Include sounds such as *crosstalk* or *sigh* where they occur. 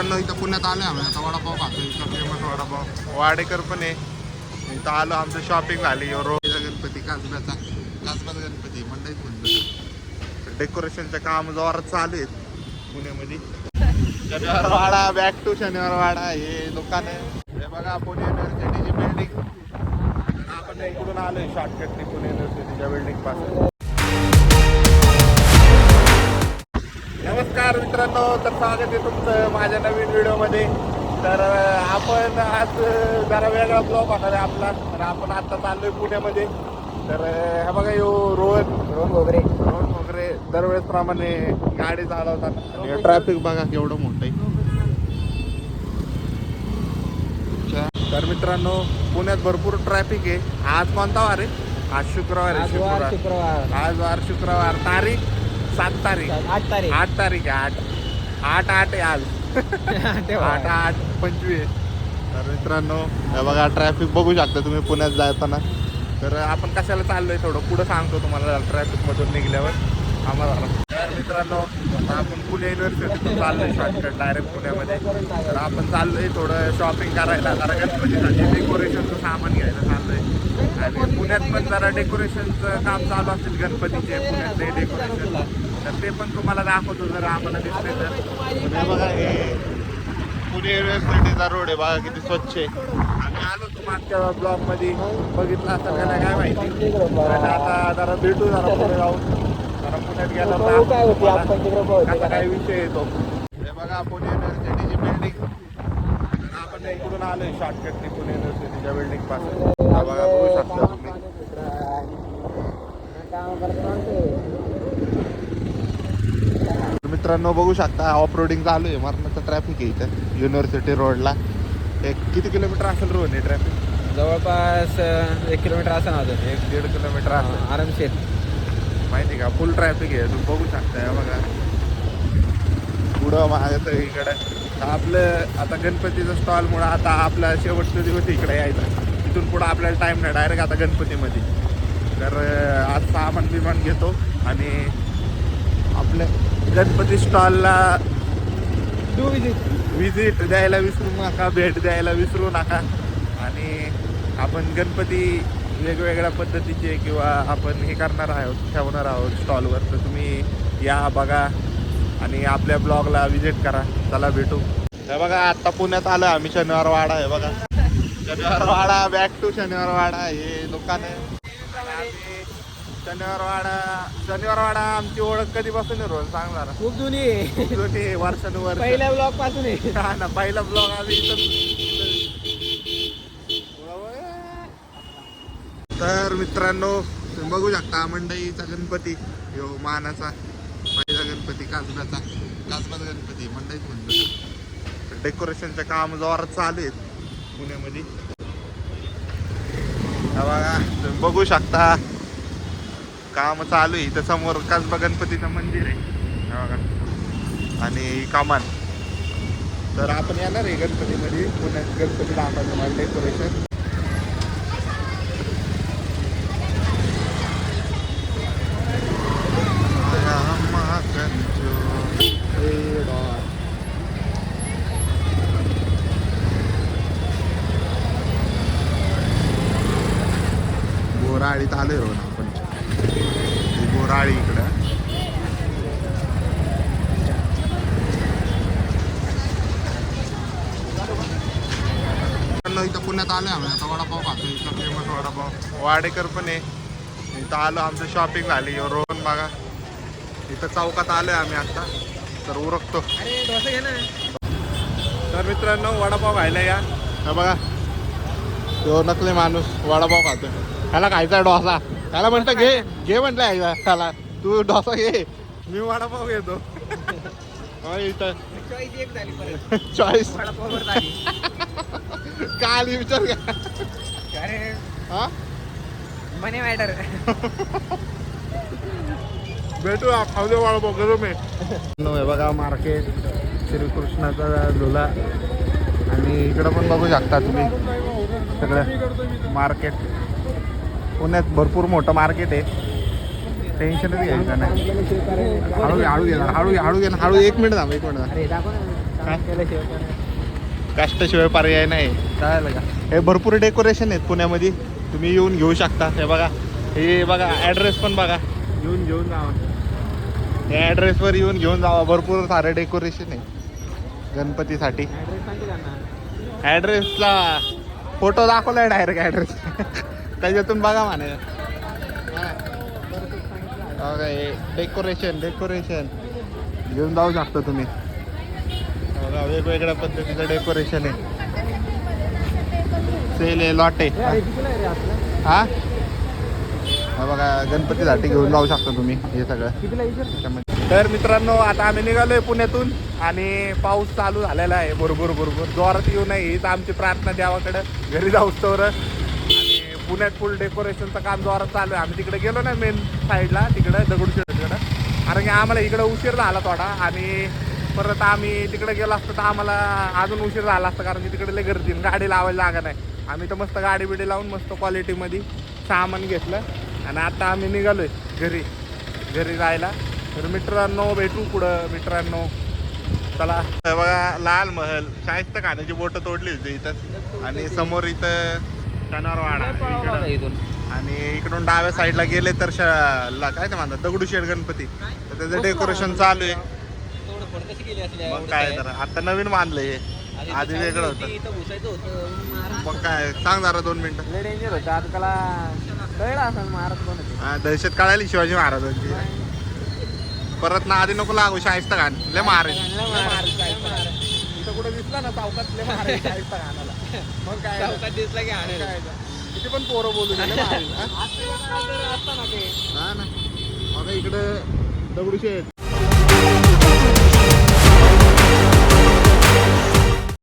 इथं पुण्यात आलोय आम्ही. आता वडापाव खातो इथं फेमस वडापाव. वाडेकर पण आहे. इथं आलो आमचं शॉपिंग झाली. रोज गणपती काजब्याचा काजब्याचा गणपती मंडईत म्हणतो डेकोरेशनचं काम जोरात चालू आहेत पुण्यामध्ये. शनिवार वाडा बॅक टू शनिवार वाडा हे दुकान. आहे हे बघा पुणे युनिव्हर्सिटीची बिल्डिंग आपण इकडून आलोय शॉर्टकटने पुणे युनिव्हर्सिटीच्या बिल्डिंगपासून. नमस्कार मित्रांनो तर स्वागत आहे तुमचं माझ्या नवीन व्हिडिओमध्ये. तर आपण आज जरा वेगळा ब्लॉग होणार आहे आपला. तर आपण आता चाललोय पुण्यामध्ये. तर हे बघा यो रोहन. रोहन वगैरे रोहन वगैरे दरवेळेस प्रमाणे गाडी चालवतात. ट्रॅफिक बघा केवढं मोठं आहे. तर मित्रांनो पुण्यात भरपूर ट्रॅफिक आहे. आज कोणता वार आहे? आज शुक्रवार आहे शुक्रवार. आज वार शुक्रवार. तारीख? सात तारीख. आठ तारीख. आठ तारीख आहे आठ. आठ आठ आहे आज. आठ आठ पंचवीस. तर मित्रांनो हे बघा ट्रॅफिक बघू शकता तुम्ही पुण्यात जाताना. तर आपण कशाला चाललोय थोडं? पुढं सांगतो तुम्हाला ट्रॅफिक मधून निघल्यावर. आम्हाला तर मित्रांनो आपण पुणे युनिव्हर्सिटीतून चाललोय शॉर्टकट डायरेक्ट पुण्यामध्ये. तर आपण चाललोय थोडं शॉपिंग करायला जरा गणपतीसाठी डेकोरेशनचं सामान घ्यायला चाललोय आणि पुण्यात पण जरा डेकोरेशनचं काम चालू असेल गणपतीचे पुण्यातले डेकोरेशन तर ते पण तुम्हाला दाखवतो जर आम्हाला दिसले तर. हे बघा हे पुणे युनिव्हर्सिटीचा रोड आहे बघा किती स्वच्छ आहे. आम्ही आलो तो मागच्या ब्लॉगमध्ये बघितला असेल का काय माहिती. आणि आता जरा भेटू जरा पुढे जाऊन जरा पुण्यात गेला काय विषय येतो. हे बघा पुणे इकडून आलोय शॉर्टकटने पुणे युनिव्हर्सिटीच्या बिल्डिंगपासून. हा बघा बघू शकता तुम्ही. मित्रांनो बघू शकता ऑफ रोडिंग चालू आहे. मरणाचं ट्रॅफिक आहे इथं युनिव्हर्सिटी रोडला एक किती किलोमीटर असेल रोड हे ट्रॅफिक जवळपास एक किलोमीटर असं ना अजून. एक दीड किलोमीटर असेल. आरामशीर. माहिती का? फुल ट्रॅफिक आहे. तुम्ही बघू शकता बघा. पुढं मागं इकडं. आपलं आता गणपतीचं स्टॉलमुळं आता आपला शेवटचा दिवस इकडे यायचा. तिथून पुढं आपल्याला टाईम नाही डायरेक्ट आता गणपतीमध्ये. तर आज सामान बिमान घेतो आणि आपल्या गणपती स्टॉलला विजिट विजिट द्यायला विसरू नका भेट द्यायला विसरू नका. आणि आपण गणपती वेगवेगळ्या पद्धतीचे किंवा आपण हे करणार आहोत ठेवणार आहोत स्टॉलवर तर तुम्ही या बघा. आणि आपल्या ब्लॉगला विजिट करा. चला भेटू. हे बघा आत्ता पुण्यात आलं आम्ही शनिवार वाडा आहे बघा. शनिवार वाडा बॅक टू शनिवार वाडा हे दुकान आहे. शनिवार वाडा शनिवार वाडा आमची ओळख कधीपासून रोज सांग जरा. खूप जुनी आहे. जुनी वर्षानुवर्ष. पहिल्या ब्लॉकपासून हा ना पहिला ब्लॉग आम्ही तर मित्रांनो तुम्ही बघू शकता मंडईचा गणपती. यो मानाचा. गणपती काजब्याचा काजबाचा गणपती मंडईत म्हणतो डेकोरेशनचं काम जोरात चालू आहेत पुण्यामध्ये. बघा तुम्ही बघू शकता. काम चालू आहे. इथं समोर काजबा गणपतीचं मंदिर आहे. बघा. आणि कामान. तर आपण येणार आहे गणपतीमध्ये. पुण्यात गणपती दाखवायचं डेकोरेशन बोराळीत आलोय हो ना आपण ही बोराळी इकडं मित्रांनो, इथं पुण्यात आलोय आम्ही. आता वडापाव खातो इथं फेमस वडापाव. वाडेकर पण आहे. इथं आलो आमचं शॉपिंग झाली. रोहन बघा. इथं चौकात आलोय आम्ही आता. तर उरकतो. तर मित्रांनो वडापाव खायला या. हा बघा. तो नकली माणूस वडापाव खातो ह्याला खायचा डोसा. त्याला म्हणतं घे घे म्हटलं यायला त्याला तू डोसा घे. मी वडापाव घेतो. *laughs* इथं. चॉईस *laughs* *laughs* झाली काल विचार घ्या अरे. हा? मनी मॅटर भेटू खाऊ दे वडापाव गरम आहे. हे बघा मार्केट श्रीकृष्णाचा झुला आणि इकडं पण बघू शकता तुम्ही. सगळं मार्केट. पुण्यात भरपूर मोठं मार्केट आहे. टेन्शनच घ्यायचं नाही. हळू हळू घे हळू हळू घे हळू एक मिनिट थांब एक मिनिट थांब. कष्टाशिवाय पर्याय नाही. कळालं का? हे भरपूर डेकोरेशन आहेत पुण्यामध्ये. तुम्ही येऊन घेऊ शकता. हे बघा. हे बघा ॲड्रेस पण बघा. येऊन घेऊन जावा. या ॲड्रेसवर येऊन घेऊन जावा. भरपूर सारे डेकोरेशन आहे गणपतीसाठी. ॲड्रेसला फोटो दाखवलाय डायरेक्ट ॲड्रेस त्याच्यातून बघा म्हणे. डेकोरेशन डेकोरेशन घेऊन जाऊ शकता तुम्ही. वेगवेगळ्या पद्धतीचं डेकोरेशन आहे. सेल आहे लॉट आहे? हा? हा बघा गणपतीसाठी घेऊन जाऊ शकता तुम्ही हे सगळं? त्याच्यामध्ये. तर मित्रांनो आता आम्ही निघालोय पुण्यातून आणि पाऊस चालू झालेला आहे. बरोबर बरोबर जोरात येऊ नये हीच आमची प्रार्थना देवाकडं. घरी जाऊस तर आणि पुण्यात फुल डेकोरेशनचं काम जोरात चालू आहे. आम्ही तिकडे गेलो ना मेन साईडला तिकडं दगडूशेठकडं कारण की आम्हाला इकडं उशीर झाला थोडा. आणि परत आम्ही तिकडे गेलो असतो तर आम्हाला अजून उशीर झाला असता कारण की तिकडे लय गर्दी गाडी लावायला जागा नाही. आम्ही तर मस्त गाडी बिडी लावून मस्त क्वालिटीमध्ये सामान घेतलं आणि आता आम्ही निघालोय घरी. घरी जायला. तर मित्रांनो भेटू पुढं. मित्रांनो चला. बघा लाल महल. शाहिस्त खाण्याची बोट तोडली होती इथं. आणि समोर इथं इकडं. इथून. आणि इकडून डाव्या साईडला गेले तर काय ते म्हणतात? दगडूशेठ गणपती. तर त्याचं डेकोरेशन चालू आहे. तोडफोड कशी केली असली मग काय तर आता नवीन बांधलंय हे. आधी वेगळं होती, होतं. इथं घुसायचं होतं महाराज मग काय सांग जरा दोन मिनिटं. लय डेंजर होतं आता त्याला कळलं असं महाराज कोण होते हा, दहशत कळाली शिवाजी महाराजांची. परत ना आधी नको लागू शाहिस्त खान. लय महाराज इथं कुठे दिसला ना चौकात लय महाराज शाहिस्त खानाला. मग काय चौकात दिसला की हाणेल. काय तर. किती पण पोरं बोलू दे, लय महाराज, हा? आता जर असतं ना ते. हा ना. आता इकडं दगडूशेठ.